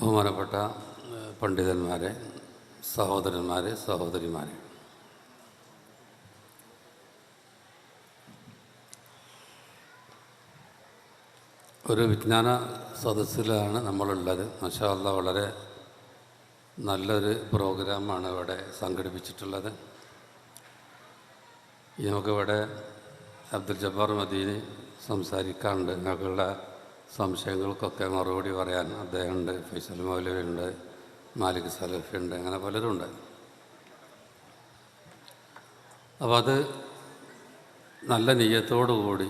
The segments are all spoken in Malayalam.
ബഹുമാനപ്പെട്ട പണ്ഡിതന്മാരെ സഹോദരന്മാരെ സഹോദരിമാരെ. ഒരു വിജ്ഞാന സദസ്സിലാണ് നമ്മളുള്ളത്. മഷാല്ല വളരെ നല്ലൊരു പ്രോഗ്രാമാണ് ഇവിടെ സംഘടിപ്പിച്ചിട്ടുള്ളത്. നമുക്കിവിടെ അബ്ദുൽ ജബ്ബാർ മദീനി സംസാരിക്കാറുണ്ട് ഞങ്ങൾക്കുള്ള സംശയങ്ങൾക്കൊക്കെ മറുപടി പറയാൻ അദ്ദേഹമുണ്ട് ഫൈസൽ മൗലവിയുണ്ട് മാലിക് സലഫിയുണ്ട് അങ്ങനെ പലരുണ്ട് അപ്പോൾ അത് നല്ല നെയ്യത്തോടു കൂടി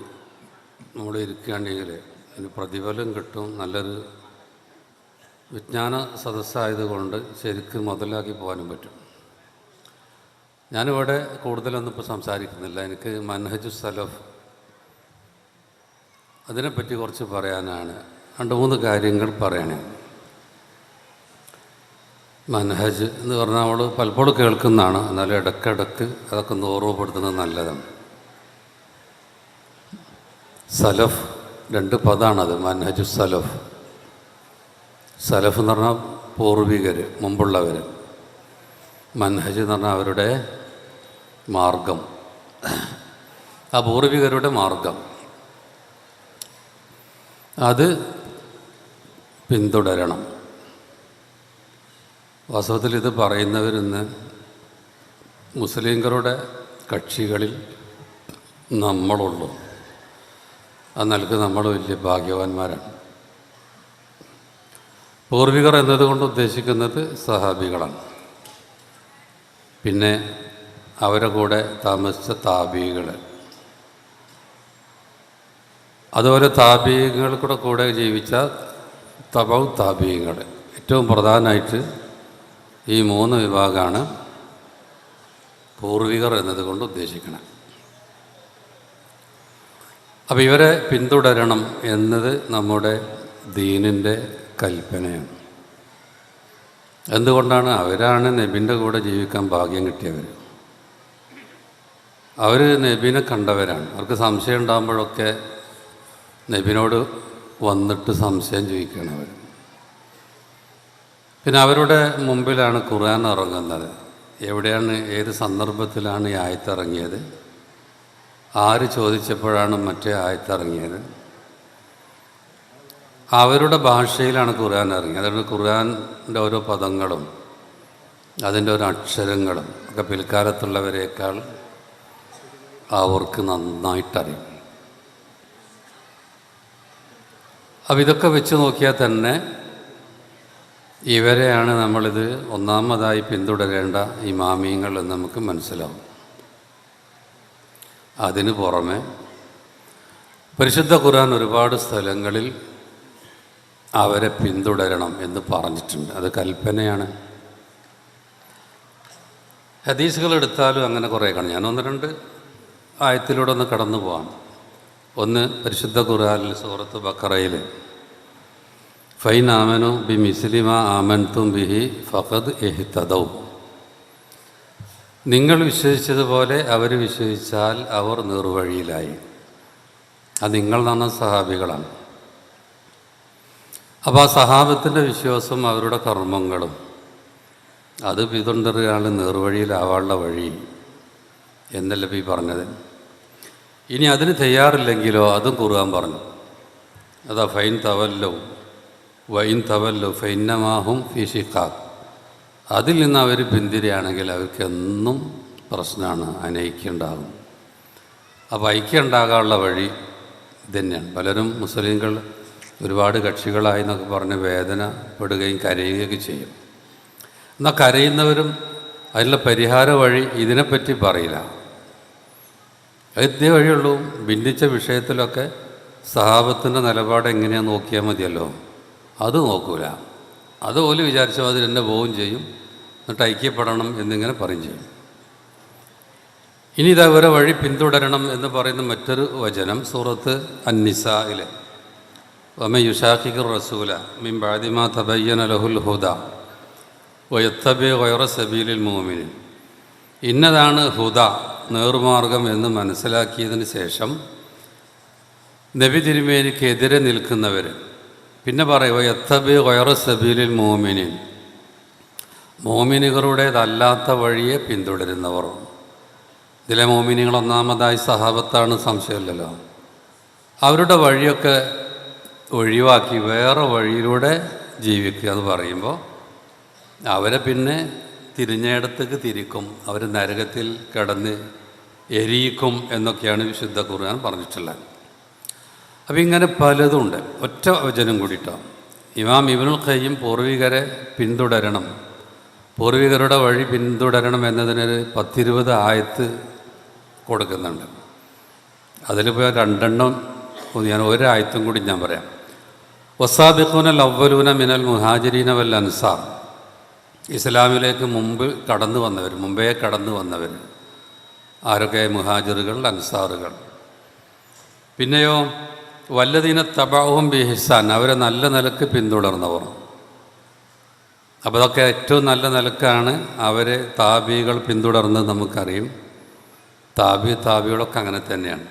നമ്മൾ ഇരിക്കുകയാണെങ്കിൽ അതിന് പ്രതിഫലം കിട്ടും നല്ലൊരു വിജ്ഞാന സദസ്സായതുകൊണ്ട് ശരിക്കും മുതലാക്കി പോകാനും പറ്റും. ഞാനിവിടെ കൂടുതലൊന്നും ഇപ്പോൾ സംസാരിക്കുന്നില്ല. എനിക്ക് മൻഹജു സലഫ് അതിനെപ്പറ്റി കുറച്ച് പറയാനാണ്. രണ്ട് മൂന്ന് കാര്യങ്ങൾ പറയണേ. മനഹജ് എന്ന് പറഞ്ഞാൽ നമ്മൾ പലപ്പോഴും കേൾക്കുന്നതാണ്. എന്നാലും ഇടയ്ക്കിടയ്ക്ക് അതൊക്കെ ഒന്ന് ഓർമ്മപ്പെടുത്തുന്നത് നല്ലതാണ്. സലഫ് രണ്ട് പദമാണത് മനഹജ് സലഫ്. സലഫ് എന്ന് പറഞ്ഞാൽ പൂർവികർ മുമ്പുള്ളവർ മൻഹജ് എന്ന് പറഞ്ഞാൽ അവരുടെ മാർഗം. ആ പൂർവികരുടെ മാർഗം. അത് പിന്തുടരണം. വാസ്തവത്തിൽ ഇത് പറയുന്നവരിന്ന് മുസ്ലിങ്ങളുടെ കക്ഷികളിൽ നമ്മളുള്ളൂ. അത് നൽകി നമ്മൾ വലിയ ഭാഗ്യവാന്മാരാണ്. പൂർവികർ എന്നതുകൊണ്ട് ഉദ്ദേശിക്കുന്നത് സഹാബികളാണ്. പിന്നെ അവരുടെ കൂടെ താമസിച്ച താബികൾ അതുപോലെ താപീയങ്ങൾ കൂടെ കൂടെ ജീവിച്ച തപൗ താപീയങ്ങൾ ഏറ്റവും പ്രധാനമായിട്ട് ഈ മൂന്ന് വിഭാഗമാണ് പൂർവികർ എന്നതുകൊണ്ട് ഉദ്ദേശിക്കണം അപ്പോൾ ഇവരെ പിന്തുടരണം എന്നത് നമ്മുടെ ദീനിന്റെ കൽപ്പനയാണ്. എന്തുകൊണ്ടാണ്? അവരാണ് നബിന്റെ കൂടെ ജീവിക്കാൻ ഭാഗ്യം കിട്ടിയവർ. അവർ നബിനെ കണ്ടവരാണ്. അവർക്ക് സംശയം ഉണ്ടാകുമ്പോഴൊക്കെ നബിനോട് വന്നിട്ട് സംശയം ചോദിക്കുകയാണ് അവർ. പിന്നെ അവരുടെ മുമ്പിലാണ് ഖുർആൻ ഇറങ്ങുന്നത്. എവിടെയാണ് ഏത് സന്ദർഭത്തിലാണ് ഈ ആയത്തിറങ്ങിയത്? ആര് ചോദിച്ചപ്പോഴാണ് മറ്റേ ആയത്തിറങ്ങിയത്? അവരുടെ ഭാഷയിലാണ് ഖുർആൻ ഇറങ്ങിയത്. അതുകൊണ്ട് ഖുർആന്റെ ഓരോ പദങ്ങളും അതിന്റെ ഓരോ അക്ഷരങ്ങളും ഒക്കെ പിൽക്കാലത്തുള്ളവരെക്കാൾ അവർക്ക് നന്നായിട്ടറിയും. അപ്പോൾ ഇതൊക്കെ വെച്ച് നോക്കിയാൽ തന്നെ ഇവരെയാണ് നമ്മളിത് ഒന്നാമതായി പിന്തുടരേണ്ട ഈ മാമീങ്ങൾ എന്ന് നമുക്ക് മനസ്സിലാവും. അതിന് പുറമെ പരിശുദ്ധ ഖുർആൻ ഒരുപാട് സ്ഥലങ്ങളിൽ അവരെ പിന്തുടരണം എന്ന് പറഞ്ഞിട്ടുണ്ട്. അത് കൽപ്പനയാണ്. ഹദീസുകൾ എടുത്താലും അങ്ങനെ കുറേ കാണും. ഞാൻ ഒന്ന് രണ്ട് ആയത്തിലൂടെ ഒന്ന് കടന്നു പോവാം. ഒന്ന് പരിശുദ്ധ ഖുർആാനിൽ സൂറത്ത് ബക്കറയിൽ ഫൈൻ ആമനു ബി മിസ്ലിമ ആമൻതും ബിഹി ഫഖദ് എഹിത്തദൗ നിങ്ങൾ വിശ്വസിച്ചതുപോലെ അവർ വിശ്വസിച്ചാൽ അവർ നിർവഴിയിലായി. അത് നിങ്ങൾ നടന്ന സഹാബികളാണ്. അപ്പോൾ ആ സഹാബത്തിന്റെ വിശ്വാസം അവരുടെ കർമ്മങ്ങളും. അത് പിന്തുടരുകയാണ് നേർവഴിയിലാവാനുള്ള വഴി. എന്നല്ല ഈ പറഞ്ഞത്? ഇനി അതിന് തയ്യാറില്ലെങ്കിലോ അതും കുറുവാൻ പറഞ്ഞു. അതാ ഫൈൻ തവല്ലോ വൈൻ തവല്ലു ഫൈന്നമാഹും ഫി ഷിഖാഖ് അതിൽ നിന്ന് അവർ പിന്തിരിയാണെങ്കിൽ അവർക്ക് എന്നും പ്രശ്നമാണ് അനൈക്യുണ്ടാകും അപ്പോൾ ഐക്യം ഉണ്ടാകാനുള്ള വഴി ഇതന്നെയാണ്. പലരും മുസ്ലിങ്ങൾ ഒരുപാട് കക്ഷികളായി എന്നൊക്കെ പറഞ്ഞ് വേദനപ്പെടുകയും കരയുകയൊക്കെ ചെയ്യും. എന്നാൽ കരയുന്നവരും അതിനുള്ള പരിഹാര വഴി ഇതിനെപ്പറ്റി പറയില്ല. ഇതേ വഴിയുള്ളൂ. ഭിന്നിച്ച വിഷയത്തിലൊക്കെ സഹാബത്തിന്റെ നിലപാട് എങ്ങനെയാണെന്ന് നോക്കിയാൽ മതിയല്ലോ. അത് നോക്കൂല. അതുപോലെ വിചാരിച്ചാൽ അതിൽ എന്നെ പോവുകയും ചെയ്യും. എന്നിട്ട് ഐക്യപ്പെടണം എന്നിങ്ങനെ പറയും ചെയ്യും. ഇനി ഇതവരെ വഴി പിന്തുടരണം എന്ന് പറയുന്ന മറ്റൊരു വചനം സൂറത്ത് അന്നിസയിലെ വമ യുഷാഖിഖുർ റസൂല മിൻ ബാദിമ തബയ്യന ലഹുൽ ഹുദ വയത്തബി വയറ സബീലിൽ മോമിനിൻ ഇന്നതാണ് ഹുദ. നേർമാർഗം എന്ന് മനസ്സിലാക്കിയതിന് ശേഷം നബി തിരുമേനിക്കെതിരെ നിൽക്കുന്നവർ പിന്നെ പറയുക യത്തബി വയറ സബീലിൽ മോമിനിൻ. മോമിനുകളുടേതല്ലാത്ത വഴിയെ പിന്തുടരുന്നവർ. ഇതിലെ മോമിനികൾ ഒന്നാമതായി സഹാബത്താണ് സംശയമില്ലല്ലോ. അവരുടെ വഴിയൊക്കെ ഒഴിവാക്കി വേറെ വഴിയിലൂടെ ജീവിക്കുക എന്ന് പറയുമ്പോൾ അവരെ പിന്നെ തിരിഞ്ഞയിടത്തേക്ക് തിരിക്കും. അവർ നരകത്തിൽ കിടന്ന് എരിയിക്കും എന്നൊക്കെയാണ് വിശുദ്ധ ഖുർആൻ പറഞ്ഞിട്ടുള്ളത്. അപ്പം ഇങ്ങനെ പലതുണ്ട്. ഒറ്റ വചനം കൂടിയിട്ടോ ഇമാം ഇബ്നുൽ ഖയ്യും പൂർവികരെ പിന്തുടരണം. പൂർവികരുടെ വഴി പിന്തുടരണം എന്നതിനൊരു പത്തിരുപത് ആയത്ത് കൊടുക്കുന്നുണ്ട്. അതിലിപ്പോൾ രണ്ടെണ്ണം ഞാൻ ഒരായത്തും കൂടി ഞാൻ പറയാം. വസാബിഖുനൽ അവലൂന മിനൽ മുഹാജിരീന വൽ അൻസാർ. ഇസ്ലാമിലേക്ക് മുമ്പ് കടന്നു വന്നവർ മുമ്പേ കടന്നു വന്നവർ ആരൊക്കെ? മുഹാജിറുകൾ അൻസാറുകൾ. പിന്നെയോ വല്ലതീന തബാവും ബിഹിസാൻ അവരെ നല്ല നിലയ്ക്ക് പിന്തുടർന്നവർ. അപ്പോൾ അതൊക്കെ ഏറ്റവും നല്ല നിലക്കാണ് അവരെ താബികൾ പിന്തുടർന്നത് നമുക്കറിയും. താബി താബികളൊക്കെ അങ്ങനെ തന്നെയാണ്.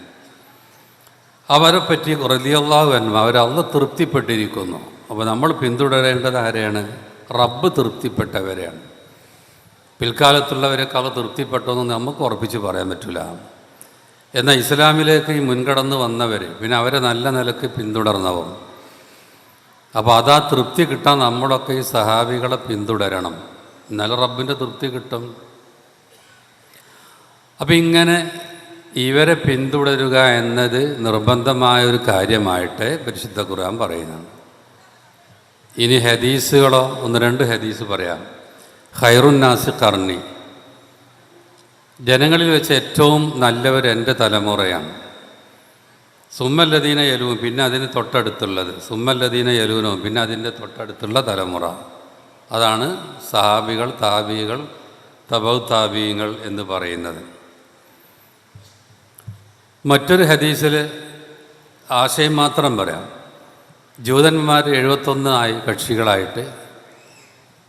അവരെ പറ്റി റലിയുള്ള അവർ അവരല്ല തൃപ്തിപ്പെട്ടിരിക്കുന്നു. അപ്പോൾ നമ്മൾ പിന്തുടരേണ്ടത് ആരെയാണ്? റബ്ബ് തൃപ്തിപ്പെട്ടവരെയാണ്. പിൽക്കാലത്തുള്ളവരെക്കാൾ തൃപ്തിപ്പെട്ടതെന്ന് നമുക്ക് ഉറപ്പിച്ച് പറയാൻ പറ്റില്ല എന്നാൽ ഇസ്ലാമിലേക്ക് ഈ മുൻകടന്ന് വന്നവർ പിന്നെ അവരെ നല്ല നിലയ്ക്ക് പിന്തുടർന്നവർ. അപ്പോൾ അതാ തൃപ്തി കിട്ടാൻ നമ്മളൊക്കെ ഈ സഹാബികളെ പിന്തുടരണം. എന്നാലും റബ്ബിന്റെ തൃപ്തി കിട്ടും. അപ്പം ഇങ്ങനെ ഇവരെ പിന്തുടരുക എന്നത് നിർബന്ധമായ ഒരു കാര്യമായിട്ട് പരിശുദ്ധ ഖുർആൻ പറയുന്നതാണ്. ഇനി ഹദീസുകളോ ഒന്ന് രണ്ട് ഹദീസ് പറയാം. ഖൈറുന്നാസ് കർണി ജനങ്ങളിൽ വെച്ച് ഏറ്റവും നല്ലവർ എന്റെ തലമുറയാണ്. സുമ്മല്ലദീന യലൂൻ പിന്നെ അതിന് തൊട്ടടുത്തുള്ളത്. സുമ്മല്ലദീന യലൂനോ പിന്നെ അതിന്റെ തൊട്ടടുത്തുള്ള തലമുറ. അതാണ് സഹാബികൾ താബികൾ തബൗ താബീങ്ങൾ എന്ന് പറയുന്നത്. മറ്റൊരു ഹദീസിൽ ആശയം മാത്രം പറയാം. ജൂതന്മാർ എഴുപത്തൊന്ന് ആയി കക്ഷികളായിട്ട്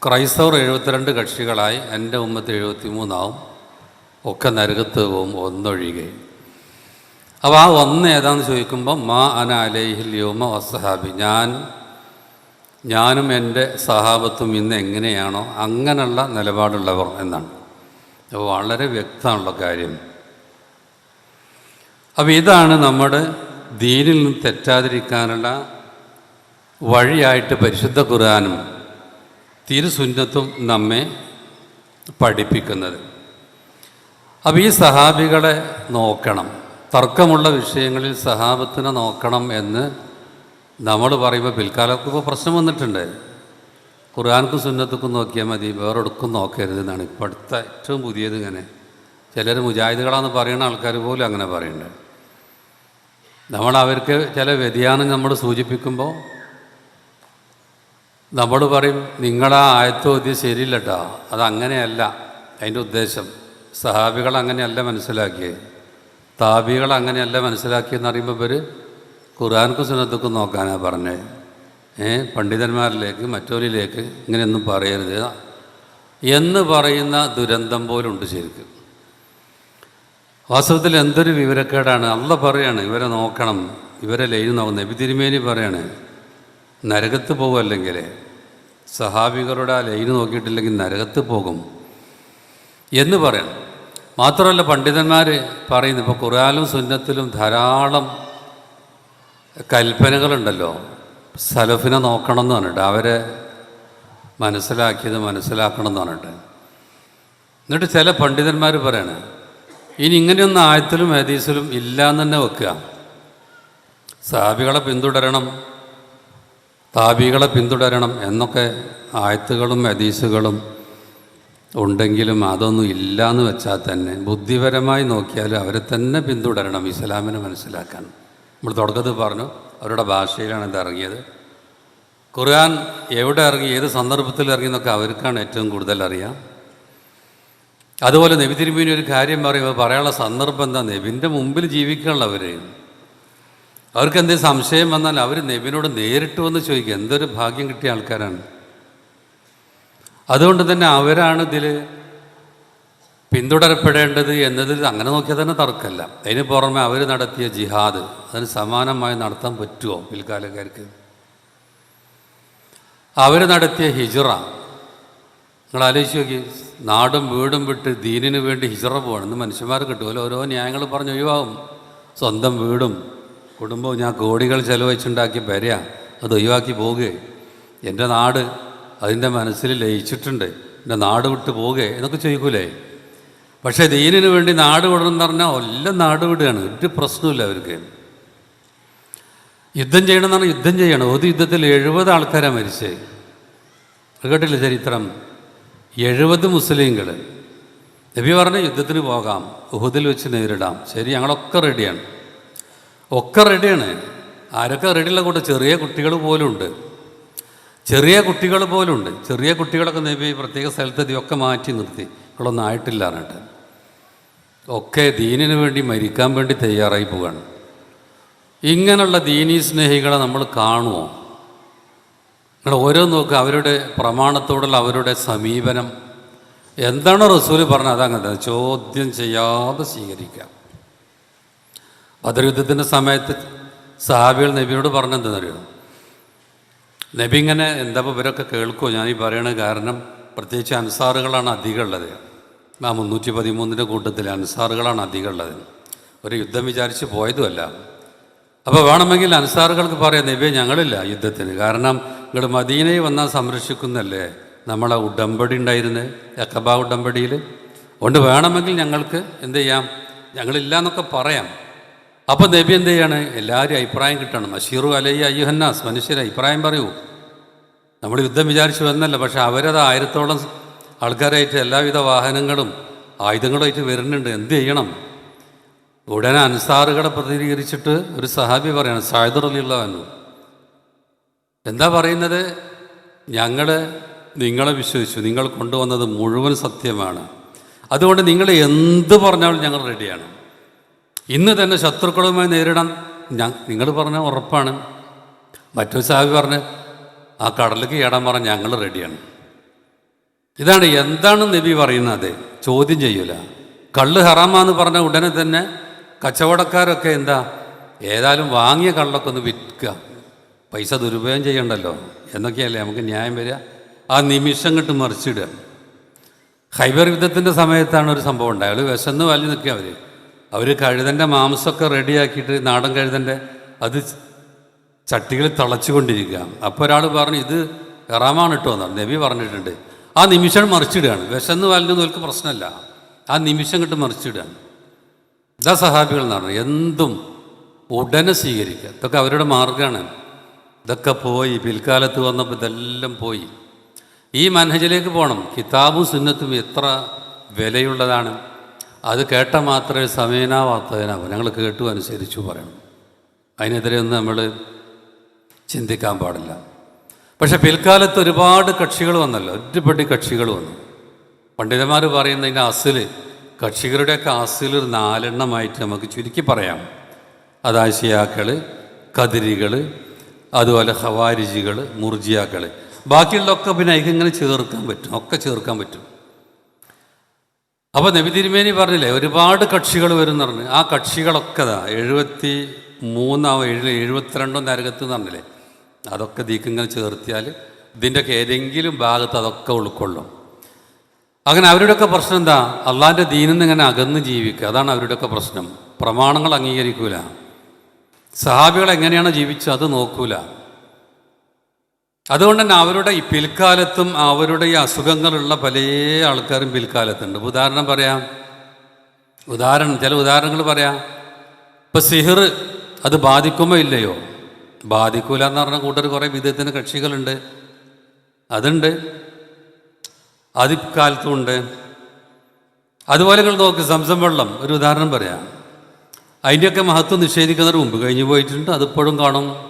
ക്രൈസ്തവർ എഴുപത്തിരണ്ട് കക്ഷികളായി എന്റെ ഉമ്മത്ത് എഴുപത്തി മൂന്നാവും ഒക്കെ നരകത്ത് പോകും ഒന്നൊഴികെ. അപ്പോൾ ആ ഒന്ന് ഏതാണെന്ന് ചോദിക്കുമ്പോൾ മാ അന അലൈഹിൽ യോമ വസ്സഹാബി ഞാൻ ഞാനും എന്റെ സഹാബത്തും ഇന്ന് എങ്ങനെയാണോ അങ്ങനെയുള്ള നിലപാടുള്ളവർ എന്നാണ്. അപ്പോൾ വളരെ വ്യക്തമുള്ള കാര്യം. അപ്പോൾ ഇതാണ് നമ്മുടെ ദീനിൽ നിന്ന് തെറ്റാതിരിക്കാനുള്ള വഴിയായിട്ട് പരിശുദ്ധ ഖുർആാനും തിരുസുന്നത്തും നമ്മെ പഠിപ്പിക്കുന്നത്. അപ്പോൾ ഈ സഹാബികളെ നോക്കണം. തർക്കമുള്ള വിഷയങ്ങളിൽ സഹാബത്തിനെ നോക്കണം എന്ന് നമ്മൾ പറയുമ്പോൾ പിൽക്കാലത്ത് ഇപ്പോൾ പ്രശ്നം വന്നിട്ടുണ്ട്. ഖുർആാൻക്കും സുന്നത്തുക്കും നോക്കിയാൽ മതി. വേറെടുക്കും നോക്കരുത് എന്നാണ് ഇപ്പോൾ അടുത്ത ഏറ്റവും പുതിയത് ഇങ്ങനെ. ചിലർ മുജാഹിദുകളാണെന്ന് പറയുന്ന ആൾക്കാർ പോലും അങ്ങനെ പറയുന്നുണ്ട്. നമ്മൾ അവർക്ക് ചില വ്യതിയാനം നമ്മൾ സൂചിപ്പിക്കുമ്പോൾ നമ്മൾ പറയും നിങ്ങളാ ആയത്തോദ്യം ശരിയില്ല കേട്ടോ അതങ്ങനെയല്ല അതിന്റെ ഉദ്ദേശം. സഹാബികൾ അങ്ങനെയല്ല മനസ്സിലാക്കിയത് താബികൾ അങ്ങനെയല്ല മനസ്സിലാക്കിയെന്ന് അറിയുമ്പോൾ ഇവർ ഖുർആാൻക്കും സുന്നത്തുക്കും നോക്കാനാണ് പറഞ്ഞത് ഏ പണ്ഡിതന്മാരിലേക്ക് മറ്റൊരിലേക്ക് ഇങ്ങനെയൊന്നും പറയരുത്. എന്ന് പറയുന്ന ദുരന്തം പോലുണ്ട് ശരിക്കും. വാസ്തവത്തിൽ എന്തൊരു വിവരക്കേടാണ്. അല്ല പറയാണ് ഇവരെ നോക്കണം. ഇവരെ ലൈൻ നോക്കുന്നത് നബി തിരുമേനി പറയാണ് നരകത്ത് പോകുമല്ലെങ്കിൽ സഹാബികളുടെ ആ ലൈന് നോക്കിയിട്ടില്ലെങ്കിൽ നരകത്ത് പോകും എന്ന് പറയണം. മാത്രമല്ല പണ്ഡിതന്മാർ പറയുന്നു ഇപ്പോൾ ഖുർആാനും സുന്നത്തിലും ധാരാളം കൽപ്പനകളുണ്ടല്ലോ. സലഫിനെ നോക്കണം എന്ന് പറഞ്ഞിട്ട് അവരെ മനസ്സിലാക്കിയത് മനസ്സിലാക്കണം എന്ന് പറഞ്ഞിട്ട്. എന്നിട്ട് ചില പണ്ഡിതന്മാർ പറയണേ ഇനി ഇങ്ങനെയൊന്നും ആയത്തിലും ഹദീസിലും ഇല്ല എന്ന് തന്നെ വെക്കുക. സാബികളെ പിന്തുടരണം. താബികളെ പിന്തുടരണം എന്നൊക്കെ ആയത്തുകളും ഹദീസുകളും ഉണ്ടെങ്കിലും അതൊന്നും ഇല്ല എന്ന് വെച്ചാൽ തന്നെ ബുദ്ധിപരമായി നോക്കിയാൽ അവരെ തന്നെ പിന്തുടരണം ഇസ്ലാമിനെ മനസ്സിലാക്കാൻ. നമ്മൾ തുടക്കത്തിൽ പറഞ്ഞു അവരുടെ ഭാഷയിലാണ് ഇത് ഇറങ്ങിയത്. ഖുർആൻ എവിടെ ഇറങ്ങി ഏത് സന്ദർഭത്തിൽ ഇറങ്ങി എന്നൊക്കെ അവർക്കാണ് ഏറ്റവും കൂടുതൽ അറിയാം. അതുപോലെ നബി തിരുമേനി ഒരു കാര്യം പറയുമ്പോൾ പറയാനുള്ള സന്ദർഭം എന്താ? നബിന്റെ മുമ്പിൽ ജീവിക്കാനുള്ള അവർ അവർക്ക് എന്തെങ്കിലും സംശയം വന്നാൽ അവർ നബിനോട് നേരിട്ട് വന്ന് ചോദിക്കുക എന്തൊരു ഭാഗ്യം കിട്ടിയ ആൾക്കാരാണ്. അതുകൊണ്ട് തന്നെ അവരാണ് ഇതിൽ പിന്തുടരപ്പെടേണ്ടത് എന്നതിൽ അങ്ങനെ നോക്കിയാൽ തന്നെ തർക്കമല്ല. അതിന് പുറമെ അവർ നടത്തിയ ജിഹാദ് അതിന് സമാനമായി നടത്താൻ പറ്റുമോ പിൽക്കാലക്കാർക്ക്? അവർ നടത്തിയ ഹിജറ നിങ്ങൾ ആലോചിച്ച് നോക്കി നാടും വീടും വിട്ട് ദീനിന് വേണ്ടി ഹിജറ പോകണം. ഇന്ന് മനുഷ്യന്മാർ കിട്ടുമല്ലോ ഓരോ ന്യായങ്ങൾ പറഞ്ഞ് ഒഴിവാകും. സ്വന്തം വീടും കുടുംബവും ഞാൻ കോടികൾ ചെലവഴിച്ചുണ്ടാക്കിയ പെരയാ. അത് ഒഴിവാക്കി പോകുകയെ എന്റെ നാട് അതിന്റെ മനസ്സിൽ ലയിച്ചിട്ടുണ്ട്. എന്റെ നാട് വിട്ട് പോവുക എന്നൊക്കെ ചോദിക്കൂലേ? പക്ഷേ ദീനിന് വേണ്ടി നാട് വിടണമെന്ന് പറഞ്ഞാൽ എല്ലാം നാട് വിടുകയാണ്. ഒരു പ്രശ്നമില്ല അവർക്ക്. യുദ്ധം ചെയ്യണമെന്ന് പറഞ്ഞാൽ യുദ്ധം ചെയ്യണം. ഒരു യുദ്ധത്തിൽ എഴുപത് ആൾക്കാരാണ് മരിച്ചത്. കേട്ടില്ല ചരിത്രം? എഴുപത് മുസ്ലിങ്ങൾ. നബി പറഞ്ഞ യുദ്ധത്തിന് പോകാം. ഉഹുദിൽ വെച്ച് നേരിടാം. ശരി ഞങ്ങളൊക്കെ റെഡിയാണ് ഒക്കെ റെഡിയാണ് ആരൊക്കെ റെഡിയുള്ള കൂട്ടം? ചെറിയ കുട്ടികൾ പോലും ഉണ്ട് ചെറിയ കുട്ടികൾ പോലും ഉണ്ട് ചെറിയ കുട്ടികളൊക്കെ നബി പ്രത്യേക സ്ഥലത്ത് ഇതൊക്കെ മാറ്റി നിർത്തി. ഇവളൊന്നും ആയിട്ടില്ല എന്നിട്ട് ഒക്കെ ദീനിന് വേണ്ടി മരിക്കാൻ വേണ്ടി തയ്യാറായി പോവുകയാണ്. ഇങ്ങനെയുള്ള ദീനീ സ്നേഹികളെ നമ്മൾ കാണുമോ നിങ്ങൾ ഓരോ നോക്കുക അവരുടെ പ്രമാണത്തോടുള്ള അവരുടെ സമീപനം. എന്താണ് റസൂൽ പറഞ്ഞത്? അതങ്ങനെ ചോദ്യം ചെയ്യാതെ സ്വീകരിക്കാം. ബദർയുദ്ധത്തിന്റെ സമയത്ത് സഹാബികൾ നബിയോട് പറഞ്ഞെന്തെന്നറിയോ? നബി ഇങ്ങനെ എന്താ ഇവരൊക്കെ കേൾക്കുമോ ഞാൻ ഈ പറയണത് കാരണം പ്രത്യേകിച്ച് അൻസാറുകളാണ് അധികം ഉള്ളത്. ആ മുന്നൂറ്റി പതിമൂന്നിന്റെ കൂട്ടത്തിൽ അൻസാറുകളാണ് അധികം ഉള്ളത്. ഒരു യുദ്ധം വിചാരിച്ച് പോയതുമല്ല. അപ്പോൾ വേണമെങ്കിൽ അൻസാറുകൾക്ക് പറയാം നബിയെ ഞങ്ങളില്ല യുദ്ധത്തിന്. കാരണം നിങ്ങൾ മദീനയിൽ വന്നാൽ സംരക്ഷിക്കുന്നല്ലേ നമ്മളെ ഉടമ്പടി ഉണ്ടായിരുന്നത് യക്കബ ഉടമ്പടിയിൽ അതുകൊണ്ട് വേണമെങ്കിൽ ഞങ്ങൾക്ക് എന്ത് ചെയ്യാം? ഞങ്ങളില്ല എന്നൊക്കെ പറയാം. അപ്പോൾ നബി എന്ത് ചെയ്യാണ്? എല്ലാവരും അഭിപ്രായം കിട്ടണം. അഷീറു അലയ്യ അയ്യുഹന്നാസ് മനുഷ്യരെ അഭിപ്രായം പറയൂ. നമ്മൾ യുദ്ധം വിചാരിച്ചു വന്നല്ല പക്ഷേ അവരത് ആയിരത്തോളം ആൾക്കാരായിട്ട് എല്ലാവിധ വാഹനങ്ങളും ആയുധങ്ങളുമായിട്ട് വരുന്നുണ്ട്. എന്ത് ചെയ്യണം? ഉടനെ അൻസാറുകളെ പ്രതികരിച്ചിട്ട് ഒരു സഹാബി പറയണം സായുധ അലിയുള്ളവനു എന്താ പറയുന്നത്? ഞങ്ങൾ നിങ്ങളെ വിശ്വസിച്ചു. നിങ്ങൾ കൊണ്ടുവന്നത് മുഴുവൻ സത്യമാണ്. അതുകൊണ്ട് നിങ്ങൾ എന്ത് പറഞ്ഞാലും ഞങ്ങൾ റെഡിയാണ്. ഇന്ന് തന്നെ ശത്രുക്കളുമായി നേരിടാൻ ഞാൻ നിങ്ങൾ പറഞ്ഞ ഉറപ്പാണ്. മറ്റൊരു സാഹബി പറഞ്ഞ് ആ കടലിലേക്ക് ഏടാൻ പറഞ്ഞ ഞങ്ങൾ റെഡിയാണ് ഇതാണ് എന്താണ് നബി പറയുന്നത്? ചോദ്യം ചെയ്യൂല. കള്ള് ഹറാമാന്ന് പറഞ്ഞ ഉടനെ തന്നെ കച്ചവടക്കാരൊക്കെ എന്താ ഏതായാലും വാങ്ങിയ കള്ളൊക്കെ ഒന്ന് വിൽക്കുക. പൈസ ദുരുപയോഗം ചെയ്യണ്ടല്ലോ. എന്നൊക്കെയല്ലേ നമുക്ക് ന്യായം വരിക. ആ നിമിഷം കിട്ട് മറിച്ചിടുക. ഹൈബർ യുദ്ധത്തിന്റെ സമയത്താണ് ഒരു സംഭവം ഉണ്ടായത്. വിശന്ന് വലിഞ്ഞ് നിൽക്കുക അവർ അവർ കഴുതന്റെ മാംസമൊക്കെ റെഡിയാക്കിയിട്ട് നാടൻ കഴുതന്റെ അത് ചട്ടികൾ തിളച്ചുകൊണ്ടിരിക്കുക. അപ്പോൾ ഒരാൾ പറഞ്ഞു ഇത് ഹറാമാണ് കേട്ടോ എന്നാണ്. നബി പറഞ്ഞിട്ടുണ്ട്. ആ നിമിഷം മറിച്ചിടുകയാണ്. വിശന്ന് വലിഞ്ഞു നോൽക്ക് പ്രശ്നമല്ല. ആ നിമിഷം കിട്ട് മറിച്ചിടുകയാണ്. ഇതാ സഹാബികൾ എന്ന് പറഞ്ഞു. എന്തും ഉടനെ സ്വീകരിക്കുക. ഇതൊക്കെ അവരുടെ മാർഗമാണ് ഇതൊക്കെ പോയി. പിൽക്കാലത്ത് വന്നപ്പോൾ ഇതെല്ലാം പോയി. ഈ മനഹജിലേക്ക് പോകണം. കിതാബും സുന്നത്തും എത്ര വിലയുള്ളതാണ്. അത് കേട്ട മാത്രമേ സമയനാവാത്തതിനാവും ഞങ്ങൾ കേട്ടു അനുസരിച്ചു പറയണം. അതിനെതിരെ ഒന്നും നമ്മൾ ചിന്തിക്കാൻ പാടില്ല. പക്ഷെ പിൽക്കാലത്ത് ഒരുപാട് കക്ഷികൾ വന്നല്ലോ. ഒരുപടി കക്ഷികൾ വന്നു. പണ്ഡിതന്മാർ പറയുന്നതിന്റെ അസിൽ കക്ഷികളുടെയൊക്കെ അസിൽ ഒരു നാലെണ്ണമായിട്ട് നമുക്ക് ചുരുക്കി പറയാം. അതാശിയാക്കൾ കതിരികൾ അതുപോലെ ഹവാരിജികൾ മുർജിയാക്കൾ. ബാക്കിയുള്ളതൊക്കെ പിന്നെ അതിക്ക് ഇങ്ങനെ ചേർക്കാൻ പറ്റും. ഒക്കെ ചേർക്കാൻ പറ്റും. അപ്പോൾ നബി തിരുമേനി പറഞ്ഞില്ലേ ഒരുപാട് കക്ഷികൾ വരും പറഞ്ഞു. ആ കക്ഷികളൊക്കെ ഇതാ എഴുപത്തി മൂന്നാവും എഴു എഴുപത്തിരണ്ടും നരകത്ത് എന്ന് പറഞ്ഞില്ലേ അതൊക്കെ ദീക്കിങ്ങനെ ചേർത്തിയാൽ ഇതിന്റെയൊക്കെ ഏതെങ്കിലും ഭാഗത്ത് അതൊക്കെ ഉൾക്കൊള്ളും. അങ്ങനെ അവരുടെയൊക്കെ പ്രശ്നം എന്താ അള്ളാന്റെ ദീനിൽ നിന്ന് ഇങ്ങനെ അകന്ന് ജീവിക്കുക അതാണ് അവരുടെയൊക്കെ പ്രശ്നം. പ്രമാണങ്ങൾ അംഗീകരിക്കൂല. സഹാബികൾ എങ്ങനെയാണ് ജീവിച്ചത് അത് നോക്കൂല. അതുകൊണ്ട് തന്നെ അവരുടെ ഈ പിൽക്കാലത്തും അവരുടെ ഈ അസുഖങ്ങളുള്ള പല ആൾക്കാരും പിൽക്കാലത്തുണ്ട്. ഉദാഹരണം പറയാം. ഉദാഹരണം ചില ഉദാഹരണങ്ങൾ പറയാം. ഇപ്പം സിഹിർ അത് ബാധിക്കുമോ ഇല്ലയോ? ബാധിക്കൂല എന്ന് പറഞ്ഞ കൂട്ടർ കുറേ വിധത്തിന് കക്ഷികളുണ്ട്. അതുണ്ട്. അത് ഇക്കാലത്തും ഉണ്ട്. അതുപോലെ നിങ്ങൾ നോക്ക് സംസം വെള്ളം ഒരു ഉദാഹരണം പറയാം. അതിന്റെയൊക്കെ മഹത്വം നിഷേധിക്കുന്നവർ മുമ്പ് കഴിഞ്ഞു പോയിട്ടുണ്ട്. അതിപ്പോഴും കാണും.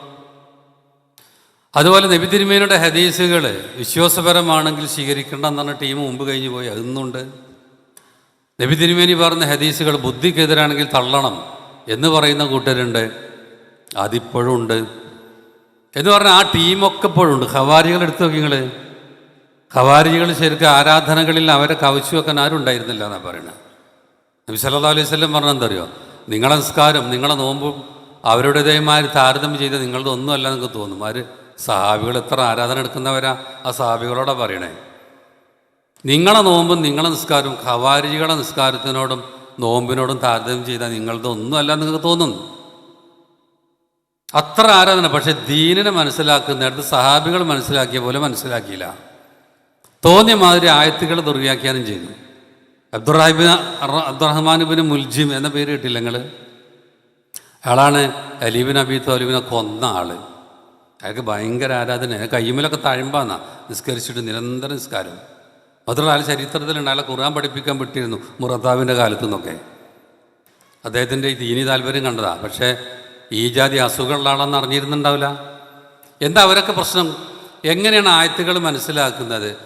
അതുപോലെ നബി തിരുമേനിയുടെ ഹദീസുകൾ വിശ്വാസപരമാണെങ്കിൽ സ്വീകരിക്കേണ്ട എന്നാണ് ടീം മുമ്പ് കഴിഞ്ഞു പോയി. അതൊന്നുണ്ട് നബി തിരുമേനി പറഞ്ഞ ഹദീസുകൾ ബുദ്ധിക്കെതിരാണെങ്കിൽ തള്ളണം എന്ന് പറയുന്ന കൂട്ടരുണ്ട്. അതിപ്പോഴും ഉണ്ട്. എന്ന് പറഞ്ഞാൽ ആ ടീമൊക്കെ ഇപ്പോഴും ഉണ്ട്. ഖവാരികൾ എടുത്തു നോക്കി നിങ്ങൾ ഖവാരികൾ ശരിക്കും ആരാധനകളിൽ അവരെ കവച്ചു വെക്കാൻ ആരും ഉണ്ടായിരുന്നില്ല എന്നാണ് പറയുന്നത് നബി സല്ലാ അലൈഹി സ്വലം പറഞ്ഞ എന്താ അറിയോ നിങ്ങളെ നിസ്കാരം നിങ്ങളെ നോമ്പും അവരുടേതേമാര് താരതമ്യം ചെയ്ത് നിങ്ങളുടെ ഒന്നുമല്ല നിങ്ങൾക്ക് തോന്നും. ആര്? സഹാബികൾ എത്ര ആരാധന എടുക്കുന്നവരാ? ആ സഹാബികളോടെ പറയണേ. നിങ്ങളെ നോമ്പും നിങ്ങളെ നിസ്കാരവും ഖവാരികളെ നിസ്കാരത്തിനോടും നോമ്പിനോടും താരതമ്യം ചെയ്താൽ നിങ്ങളുടെ ഒന്നുമല്ല നിങ്ങൾക്ക് തോന്നുന്നു അത്ര ആരാധന പക്ഷെ ദീനിനെ മനസ്സിലാക്കുന്നിടത്ത് സഹാബികൾ മനസ്സിലാക്കിയ പോലെ മനസ്സിലാക്കിയില്ല. തോന്നിയ മാതിരി ആയത്തുകൾ ദുർവ്യാഖ്യാനം ചെയ്തു. അബ്ദുറഹിബിൻ അബ്ദുറഹ്മാനുബിന് മുൽജിം എന്ന പേര് കിട്ടില്ല നിങ്ങൾ അയാളാണ് അലീബിൻ അബി തോലിബിനെ കൊന്ന ആൾ. അയാൾക്ക് ഭയങ്കര ആരാധന. കയ്യുമലൊക്കെ തഴമ്പാന്നാ. നിസ്കരിച്ചിട്ട് നിരന്തരം നിസ്കാരം. മാത്രമല്ല അയാൾ ചരിത്രത്തിലുണ്ട്. അയാളെ ഖുർആൻ പഠിപ്പിക്കാൻ പറ്റിയിരുന്നു മുറത്താവിന്റെ കാലത്തു നിന്നൊക്കെ അദ്ദേഹത്തിന്റെ ഈ ദീനി താല്പര്യം കണ്ടതാ. പക്ഷേ ഈ ജാതി അസുഖമുള്ള അറിഞ്ഞിരുന്നുണ്ടാവില്ല? എന്താ അവരൊക്കെ പ്രശ്നം? എങ്ങനെയാണ് ആയത്തുകൾ മനസ്സിലാക്കുന്നത്?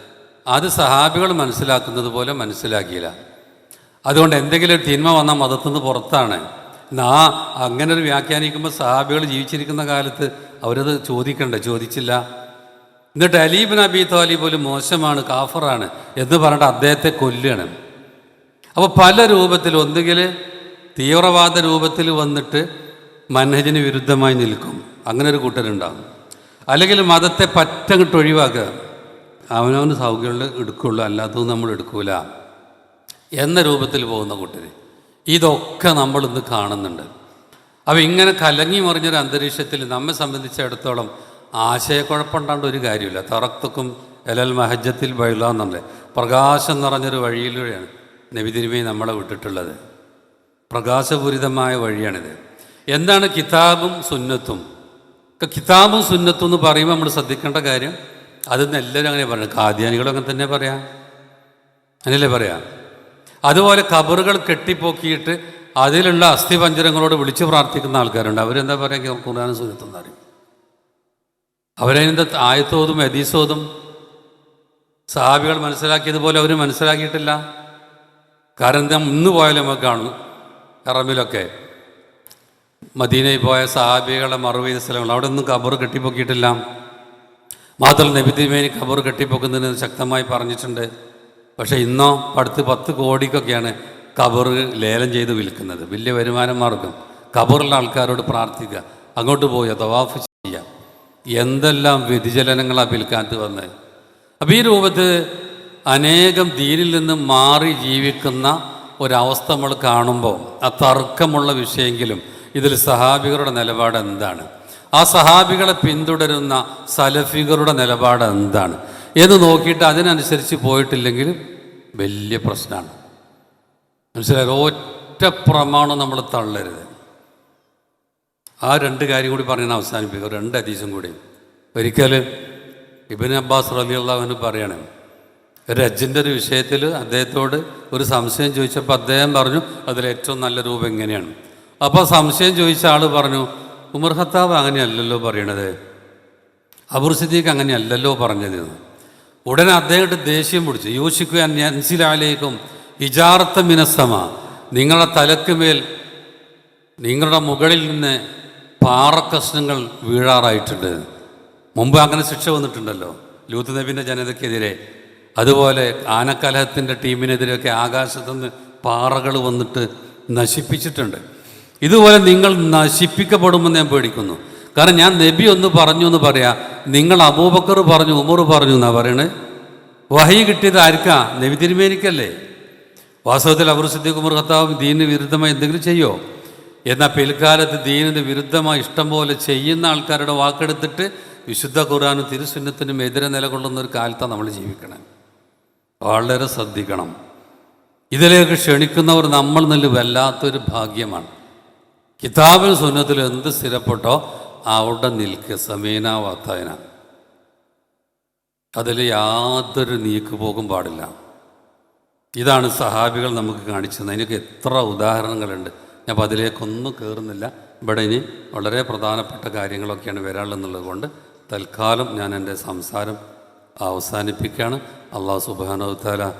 അത് സഹാബികൾ മനസ്സിലാക്കുന്നത് പോലെ മനസ്സിലാക്കിയില്ല. അതുകൊണ്ട് എന്തെങ്കിലും ഒരു തിന്മ വന്നാൽ മതത്തുനിന്ന് പുറത്താണ്. എന്നാ അങ്ങനെ ഒരു വ്യാഖ്യാനിക്കുമ്പോൾ സഹാബികൾ ജീവിച്ചിരിക്കുന്ന കാലത്ത് അവരത് ചോദിക്കണ്ട ചോദിച്ചില്ല. എന്നിട്ട് അലീബ് നബി താലിബ് പോലും മോശമാണ് കാഫറാണ് എന്ന് പറഞ്ഞിട്ട് അദ്ദേഹത്തെ കൊല്ലുകയാണ്. അപ്പോൾ പല രൂപത്തിൽ ഒന്നുകിൽ തീവ്രവാദ രൂപത്തിൽ വന്നിട്ട് മനഹജിന് വിരുദ്ധമായി നിൽക്കും. അങ്ങനെ ഒരു കൂട്ടരുണ്ടാകും. അല്ലെങ്കിൽ മതത്തെ പറ്റങ്ങിട്ട് ഒഴിവാക്കുക. അവനവന് സൗകര്യങ്ങൾ എടുക്കുള്ളൂ അല്ലാത്തത് നമ്മൾ എടുക്കൂല എന്ന രൂപത്തിൽ പോകുന്ന കൂട്ടർ ഇതൊക്കെ നമ്മൾ ഇന്ന് കാണുന്നുണ്ട്. അപ്പോൾ ഇങ്ങനെ കലങ്ങി മറിഞ്ഞൊരു അന്തരീക്ഷത്തിൽ നമ്മെ സംബന്ധിച്ചിടത്തോളം ആശയക്കുഴപ്പമുണ്ടാണ്ട് ഒരു കാര്യമില്ല. തറത്തുക്കും എലൽ മഹജത്തിൽ എന്നുള്ളത് പ്രകാശം നിറഞ്ഞൊരു വഴിയിലൂടെയാണ് നബിതിരുമേ നമ്മളെ വിട്ടിട്ടുള്ളത്. പ്രകാശപൂരിതമായ വഴിയാണിത്. എന്താണ് കിതാബും സുന്നത്തും? കിതാബും സുന്നത്തും എന്ന് പറയുമ്പോൾ നമ്മൾ ശ്രദ്ധിക്കേണ്ട കാര്യം അതെന്ന് എല്ലാവരും അങ്ങനെ പറയും കാദ്യാനികളും അങ്ങനെ തന്നെ പറയാം. അങ്ങനെയല്ലേ പറയാം? അതുപോലെ കബറുകൾ കെട്ടിപ്പൊക്കിയിട്ട് അതിലുള്ള അസ്ഥിപഞ്ചരങ്ങളോട് വിളിച്ചു പ്രാർത്ഥിക്കുന്ന ആൾക്കാരുണ്ട്. അവരെന്താ പറയുക? ഖുർആാനും സുന്നത്തെന്ന് അറിയും അവരതിന്റെ ആയത്തോതും എദീസോതും സഹാബികൾ മനസ്സിലാക്കിയതുപോലെ അവർ മനസ്സിലാക്കിയിട്ടില്ല. കാരണം ഞാൻ ഇന്ന് പോയാലും നമുക്ക് കാണും. കറമ്പിലൊക്കെ. മദീനയിൽ പോയ സഹാബികളെ മറുപടി സ്ഥലങ്ങൾ. അവിടെ ഒന്നും കബർ കെട്ടിപ്പൊക്കിയിട്ടില്ല. മാത്രമല്ല നബിതിമേനി കബർ കെട്ടിപ്പൊക്കുന്നതിന് ശക്തമായി പറഞ്ഞിട്ടുണ്ട്. പക്ഷേ ഇന്നോ അടുത്ത് പത്ത് കോടിക്കൊക്കെയാണ് കബർ ലേലം ചെയ്ത് വിൽക്കുന്നത്. വലിയ വരുമാന മാർഗം. കബറുള്ള ആൾക്കാരോട് പ്രാർത്ഥിക്കുക. അങ്ങോട്ട് പോയി തവാഫ് ചെയ്യാം. എന്തെല്ലാം വ്യതിചലനങ്ങളാണ് പിൽക്കാലത്ത് വന്നത് അപ്പോൾ ഈ രൂപത്തിൽ അനേകം ദീനിൽ നിന്ന് മാറി ജീവിക്കുന്ന ഒരവസ്ഥ നമ്മൾ കാണുമ്പോൾ ആ തർക്കമുള്ള വിഷയമെങ്കിലും ഇതിൽ സഹാബികളുടെ നിലപാട് എന്താണ്? ആ സഹാബികളെ പിന്തുടരുന്ന സലഫികളുടെ നിലപാട് എന്താണ്? എന്ന് നോക്കിയിട്ട് അതിനനുസരിച്ച് പോയിട്ടില്ലെങ്കിലും വലിയ പ്രശ്നമാണ്. മനസ്സിലായോ? ഒറ്റ പ്രമാണം നമ്മൾ തള്ളരുത്. ആ രണ്ട് കാര്യം കൂടി പറഞ്ഞാൽ അവസാനിപ്പിക്കുക രണ്ട് അതീശം കൂടി. ഒരിക്കൽ ഇബിൻ അബ്ബാസ് റലി അള്ളാഹുവിന് പറയണേ ഒരു അജിന്റെ ഒരു വിഷയത്തിൽ അദ്ദേഹത്തോട് ഒരു സംശയം ചോദിച്ചപ്പോൾ അദ്ദേഹം പറഞ്ഞു അതിൽ ഏറ്റവും നല്ല രൂപം എങ്ങനെയാണ്? അപ്പോൾ സംശയം ചോദിച്ച ആൾ പറഞ്ഞു ഉമർ ഖത്താബ് അങ്ങനെയല്ലല്ലോ പറയണത്. അബുർ സിദ്ദീഖ് അങ്ങനെയല്ലല്ലോ പറഞ്ഞത്. ഉടനെ അദ്ദേഹത്തെ ദേഷ്യം പിടിച്ചു. യോശിക്കുക അൻസിലാലേക്കും ഹിജാർത്ത മിനസമ നിങ്ങളുടെ തലക്ക് മേൽ നിങ്ങളുടെ മുകളിൽ നിന്ന് പാറക്കഷ്ണങ്ങൾ വീഴാറായിട്ടുണ്ട്. മുമ്പ് അങ്ങനെ ശിക്ഷ വന്നിട്ടുണ്ടല്ലോ. ലൂത്ത് നബിന്റെ ജനതയ്ക്കെതിരെ അതുപോലെ ആനക്കലഹത്തിന്റെ ടീമിനെതിരെയൊക്കെ ആകാശത്തുനിന്ന് പാറകൾ വന്നിട്ട് നശിപ്പിച്ചിട്ടുണ്ട്. ഇതുപോലെ നിങ്ങൾ നശിപ്പിക്കപ്പെടുമെന്ന് ഞാൻ പേടിക്കുന്നു. കാരണം ഞാൻ നബി ഒന്ന് പറഞ്ഞു എന്ന് പറയാം. നിങ്ങൾ അബൂബക്കർ പറഞ്ഞു ഉമർ പറഞ്ഞു എന്നാണ് പറയണേ. വഹി കിട്ടിയത് ആർക്കാ? നബി തിരുമേനിക്കല്ലേ? വാസ്തവത്തിൽ അവർ സിദ്ദീഖ് ഉമർ ദീനിന് വിരുദ്ധമായി എന്തെങ്കിലും ചെയ്യോ? എന്നാൽ പിൽക്കാലത്ത് ദീനിന് വിരുദ്ധമായി ഇഷ്ടം പോലെ ചെയ്യുന്ന ആൾക്കാരുടെ വാക്കെടുത്തിട്ട് വിശുദ്ധ ഖുർആാനും തിരുസുന്നത്തിനും എതിരെ നിലകൊള്ളുന്ന ഒരു കാലത്താണ് നമ്മൾ ജീവിക്കണം. വളരെ ശ്രദ്ധിക്കണം. ഇതിലേക്ക് ക്ഷണിക്കുന്നവർ നമ്മൾ നല്ല വല്ലാത്തൊരു ഭാഗ്യമാണ്. കിതാബിൽ സുന്നത്തിൽ എന്ത് സ്ഥിരപ്പെട്ടോ അവിടെ നിൽക്കുക സമീന വാത്തായന. അതിൽ യാതൊരു നീക്കുപോകും പാടില്ല. ഇതാണ് സഹാബികൾ നമുക്ക് കാണിച്ചത്. അതിനൊക്കെ എത്ര ഉദാഹരണങ്ങളുണ്ട്. ഞാൻ അപ്പോൾ അതിലേക്കൊന്നും കയറുന്നില്ല ഇവിടെ ഇനി വളരെ പ്രധാനപ്പെട്ട കാര്യങ്ങളൊക്കെയാണ് വരാനുള്ളത് കൊണ്ട് തൽക്കാലം ഞാൻ എന്റെ സംസാരം അവസാനിപ്പിക്കുകയാണ്. അള്ളാഹു സുബാനവത്താല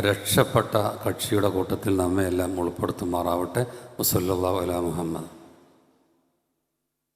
രക്ഷപ്പെട്ട കക്ഷിയുടെ കൂട്ടത്തിൽ നമ്മെ എല്ലാം ഉൾപ്പെടുത്തുമാറാവട്ടെ. മുസല്ലാ അല മുഹമ്മദ്.